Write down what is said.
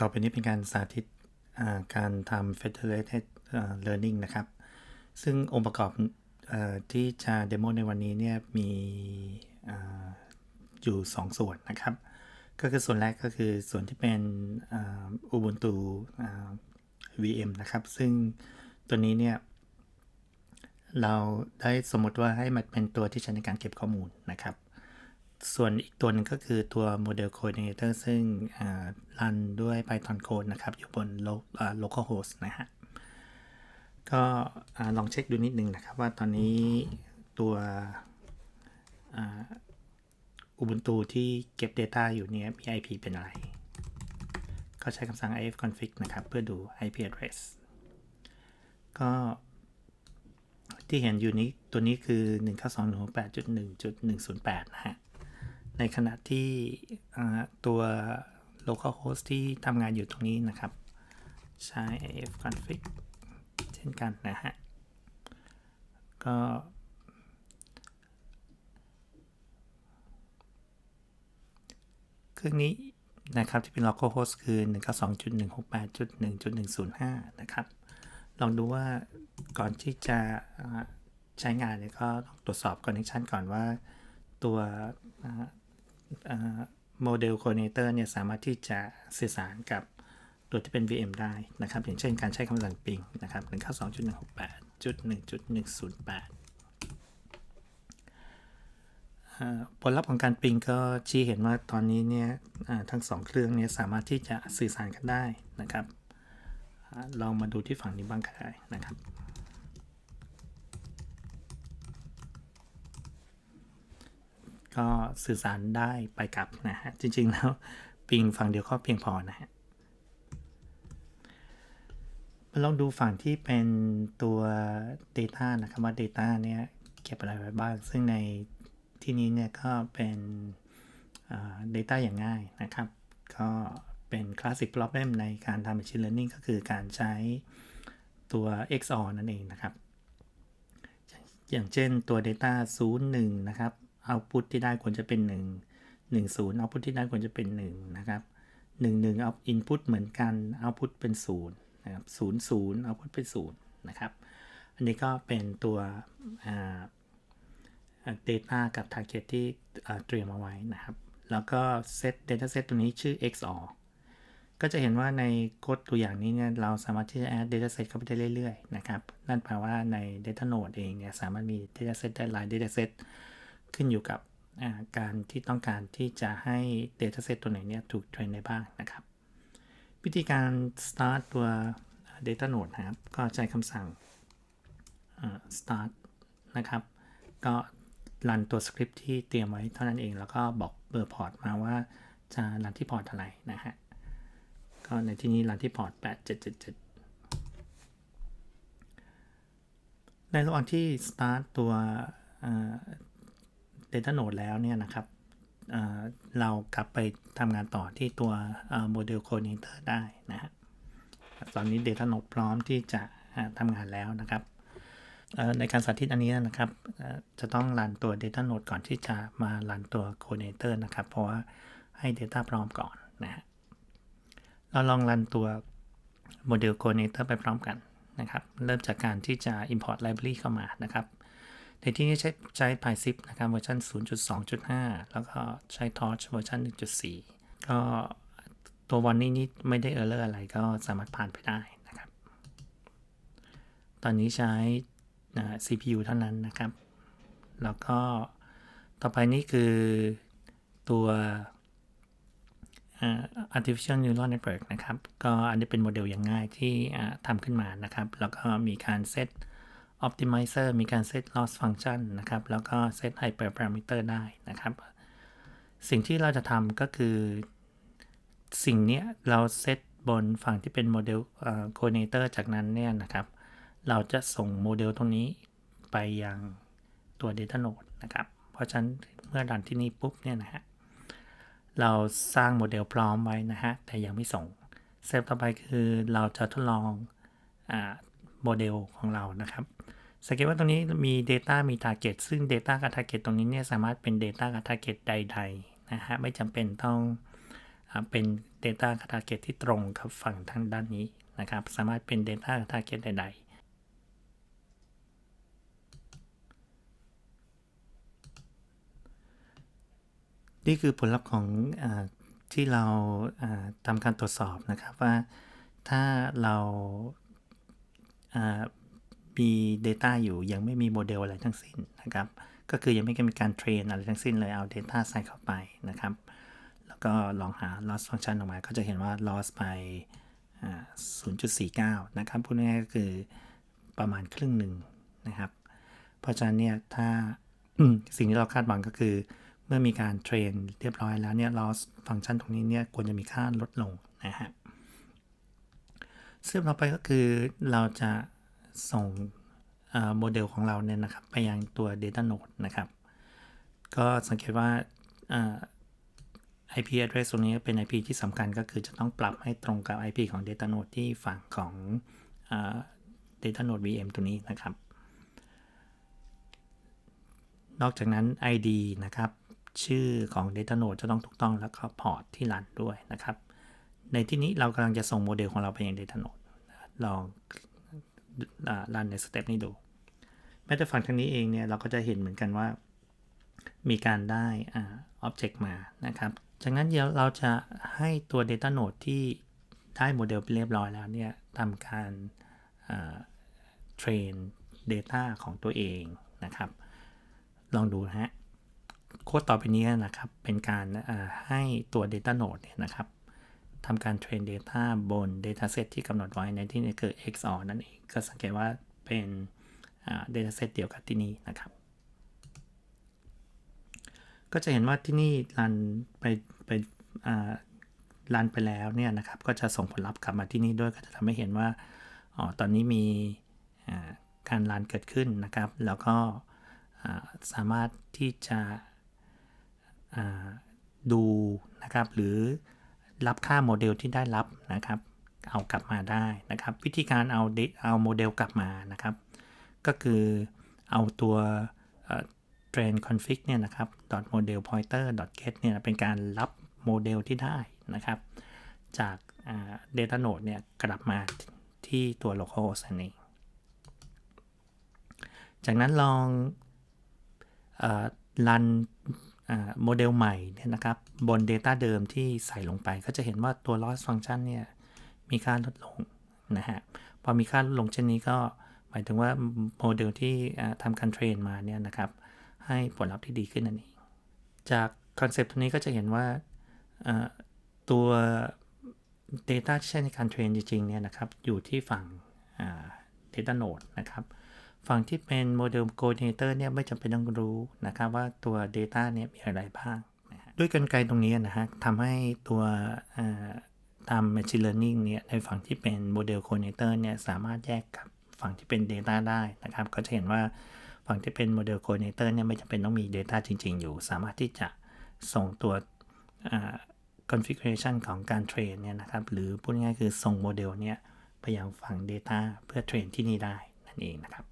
ต่อไปนี้เป็นการสาธิตการทำ federated learning นะครับ ซึ่งองค์ประกอบอที่จะเดโมในวันนี้เนี่ยมีออยู่2ส่วนนะครับ ก็คือส่วนแรกก็คือส่วนที่เป็น Ubuntu VM นะครับ ซึ่งตัวนี้เนี่ยเราได้สมมติว่าให้มันเป็นตัวที่ใช้ในการเก็บข้อมูลนะครับ ส่วนอีกตัวนึงก็คือตัว Model Coordinator ซึ่งรันด้วย Python Code นะครับ อยู่บน localhost นะฮะ ก็ลองเช็คดูนิดนึงนะครับ ว่าตอนนี้ตัว Ubuntu ที่เก็บ Data อยู่เนี่ยมี IP เป็นอะไร ก็ใช้คำสั่ง ifconfig นะครับ เพื่อดู IP address ก็ที่เห็นอยู่นี้ตัวนี้คือ 192.168.108 นะฮะ ในขณะที่ตัว localhost ที่ทำงานอยู่ตรงนี้นะครับ ใช้ ifconfig เช่นกันนะฮะ ก็เครื่องนี้นะครับที่เป็น localhost คือ 192.168.1.105 นะครับ ลองดูว่าก่อนที่จะใช้งานเนี่ยก็ต้องตรวจสอบ connection ก่อนว่าตัว โมเดล coordinator เนี่ยสามารถที่จะสื่อสารกับตัวที่เป็น VM ได้นะครับ อย่างเช่นการใช้คำสั่ง ping นะครับ 192.168.1.108 ผลลัพธ์ของการปิงก็ชี้เห็นว่าตอนนี้เนี่ยทั้งสองเครื่องเนี่ยสามารถที่จะสื่อสารกันได้นะครับลองมาดูที่ฝั่งนี้บ้างก็ได้นะครับ ก็สื่อสารได้ไปกลับนะฮะ จริง ๆ แล้วปิงฝั่งเดียวก็เพียงพอนะฮะมาลองดูฝั่งที่เป็นตัว Data นะครับว่า Data เนี่ยเก็บอะไรไว้บ้าง ซึ่งในที่นี้เนี่ยก็เป็น Data อย่างง่ายนะครับ ก็เป็น Classic Problem ในการทำ Machine Learning ก็คือการใช้ตัว XOR นั่นเองนะครับ อย่างเช่นตัว Data 0 1 นะครับ Output ที่ได้ควรจะเป็น 1 1 0 Output ที่ได้ควรจะเป็น 1 นะครับ 1 1เอา Input เหมือนกัน Output เป็น 0 นะครับ 0 0 Output เป็น 0 นะครับ อันนี้ก็เป็นตัว Data กับ Target ที่เตรียมเอาไว้นะครับ แล้วก็เซต Data Set ตัวนี้ชื่อ XOR ก็จะเห็นว่าในโค้ดตัวอย่างนี้เนี่ยเราสามารถที่จะ add data set เข้าไปได้เรื่อยๆนะครับ นั่นแปลว่าใน data node เองเนี่ยสามารถมี data set ได้หลาย data set ขึ้นอยู่กับการที่ต้องการที่จะให้ data set ตัวไหนเนี่ยถูกเทรนได้บ้างนะครับ วิธีการ start ตัว data node นะครับ ก็ใช้คำสั่ง start นะครับ ก็รันตัวสคริปที่เตรียมไว้เท่านั้นเอง แล้วก็บอกเบอร์พอร์ตมาว่าจะรันที่พอร์ตอะไรนะฮะ ก็ในที่นี้รันที่พอร์ต 8777 ในระหว่างที่ start ตัว Data Node แล้วเนี่ยนะครับเรากลับไปทำงานต่อที่ตัว Model Coordinator ได้นะฮะตอนนี้ Data Node พร้อมที่จะทำงานแล้วนะครับ ในการสาธิตอันนี้นะครับ จะต้องรันตัว Data Node ก่อนที่จะมารันตัว Coordinator นะครับ เพราะว่าให้ Data พร้อมก่อนนะฮะเราลองรันตัว Model Coordinator ไปพร้อมกันนะครับ เริ่มจากการที่จะ import library เข้ามานะครับ ในที่นี้ใช้ใช้ PyZip นะครับเวอร์ชัน0.2.5 แล้วก็ใช้ Torch เวอร์ชัน1.4 ก็ตัววันนี้นี่ไม่ได้เออร์เลอร์อะไรก็สามารถผ่านไปได้นะครับ ตอนนี้ใช้ CPU เท่านั้นนะครับ แล้วก็ต่อไปนี้คือตัว artificial neural network นะครับ ก็อันนี้เป็นโมเดลอย่างง่ายที่ทำขึ้นมานะครับ แล้วก็มีการเซต optimizer มีการเซต loss function นะครับ แล้วก็เซต hyper parameter ได้นะครับ สิ่งที่เราจะทำก็คือ สิ่งนี้เราเซตบนฝั่งที่เป็นโมเดล coordinator จากนั้นเนี่ยนะครับ เราจะส่งโมเดลตรงนี้ไปยังตัว data node นะครับ เพราะฉะนั้นเมื่อดันที่นี่ปุ๊บเนี่ยนะฮะ เราสร้างโมเดลพร้อมไว้นะฮะ แต่ยังไม่ส่งเซตต่อไปคือเราจะทดลองโมเดลของเรานะครับ สังเกตว่าตรงนี้มี Data มี Target ซึ่ง Data กับ Target ตรงนี้เนี่ยสามารถเป็น Data กับ Target ใดๆนะฮะไม่จำเป็นต้องเป็น Data Target ที่ตรงกับฝั่งทางด้านนี้นะครับ สามารถเป็น Data Target ใด ๆนี่คือผลลัพธ์ของอที่เราทำการตรวจสอบนะครับว่าถ้าเรา มี Data อยู่ยังไม่มีโมเดลอะไรทั้งสิ้นนะครับก็คือยังไม่มีการเทรนอะไรทั้งสิ้นเลยเอา Data ใส่เข้าไปนะครับ แล้วก็ลองหา loss function ออกมา ก็จะเห็นว่า loss ไป 0.49 นะครับพูดง่ายๆก็คือประมาณครึ่งหนึ่งนะครับ เพราะฉะนั้นเนี่ยถ้าสิ่งที่เราคาดหวังก็คือ เมื่อมีการเทรนเรียบร้อยแล้วเนี่ย loss function ตรงนี้เนี่ยควรจะมีค่าลดลงนะฮะซึ่งต่อไปก็คือเราจะ ส่งโมเดลของเราเนี่ยนะครับไปยังตัว data node นะครับ ก็สังเกตว่าเอ่อ IP address ตรงนี้เป็น IP ที่สำคัญก็คือจะต้องปรับให้ตรงกับ IP ของ data node ที่ฝั่งของเอ่อ data node VM ตัวนี้นะครับ นอกจากนั้น ID นะครับ ชื่อของ data node จะต้องถูกต้องแล้วก็พอร์ตที่รันด้วยนะครับ ในที่นี้เรากำลังจะส่งโมเดลของเราไปยัง data node ลอง รันในสเต็ปนี้ดู แม้แต่ฝั่งทางนี้เองเนี่ยเราก็จะเห็นเหมือนกันว่า มีการได้อ่า object มานะครับจากนั้นเดี๋ยวเราจะให้ตัว data node ที่ได้โมเดลไปเรียบร้อยแล้วเนี่ยทำการเทรน data ของตัวเองนะครับ ลองดูนะฮะ โค้ดต่อไปนี้นะครับ เป็นการให้ตัว data node เนี่ยนะครับ ทำการเทรน data บน dataset ที่กำหนดไว้ในที่นี้คือ XOR นั่นเอง ก็สังเกตว่าเป็น dataset เดียวกับที่นี่นะครับ ก็จะเห็นว่าที่นี่รันไปไปรันไปแล้วเนี่ยนะครับ ก็จะส่งผลลัพธ์กลับมาที่นี่ด้วย ก็จะทำให้เห็นว่าอ๋อตอนนี้มีการรันเกิดขึ้นนะครับ แล้วก็สามารถที่จะดูนะครับ หรือ รับค่าโมเดลที่ได้รับนะครับ เอากลับมาได้นะครับ วิธีการเอาเอาโมเดลกลับมานะครับ ก็คือเอาตัว train config เนี่ยนะครับ model pointer get เนี่ยเป็นการรับโมเดลที่ได้นะครับ จาก data node เนี่ยกลับมาที่ตัว localhost นั่นเองจากนั้นลองรัน โมเดลใหม่เนี่ยนะครับบน Data เดิมที่ใส่ลงไป ก็จะเห็นว่าตัว loss function เนี่ยมีค่าลดลงนะฮะพอมีค่าลดลงเช่นนี้ก็หมายถึงว่าโมเดลที่ทำการเทรนมาเนี่ยนะครับให้ผลลัพธ์ที่ดีขึ้นนั่นเองจากคอนเซปต์ตัวนี้ก็จะเห็นว่าตัว Data ที่ใช้ในการเทรนจริงๆเนี่ยนะครับอยู่ที่ฝั่ง Data Node นะครับ ฝั่งที่เป็นโมเดล Coordinator เนี่ยไม่จำเป็นต้องรู้นะครับว่าตัว Data เนี่ยมีอะไรบ้าง ด้วยกลไกตรงนี้นะฮะทำให้ตัวตาม Machine Learning เนี่ยในฝั่งที่เป็นโมเดล Coordinator เนี่ยสามารถแยกกับฝั่งที่เป็น Data ได้นะครับ ก็จะเห็นว่าฝั่งที่เป็นโมเดล Coordinator เนี่ยไม่จำเป็นต้องมี Data จริง ๆ อยู่ สามารถที่จะส่งตัว configuration ของการเทรนเนี่ยนะครับ หรือพูดง่ายคือส่งโมเดลเนี่ยไปยังฝั่ง Data เพื่อเทรนที่นี่ได้นั่นเองนะครับ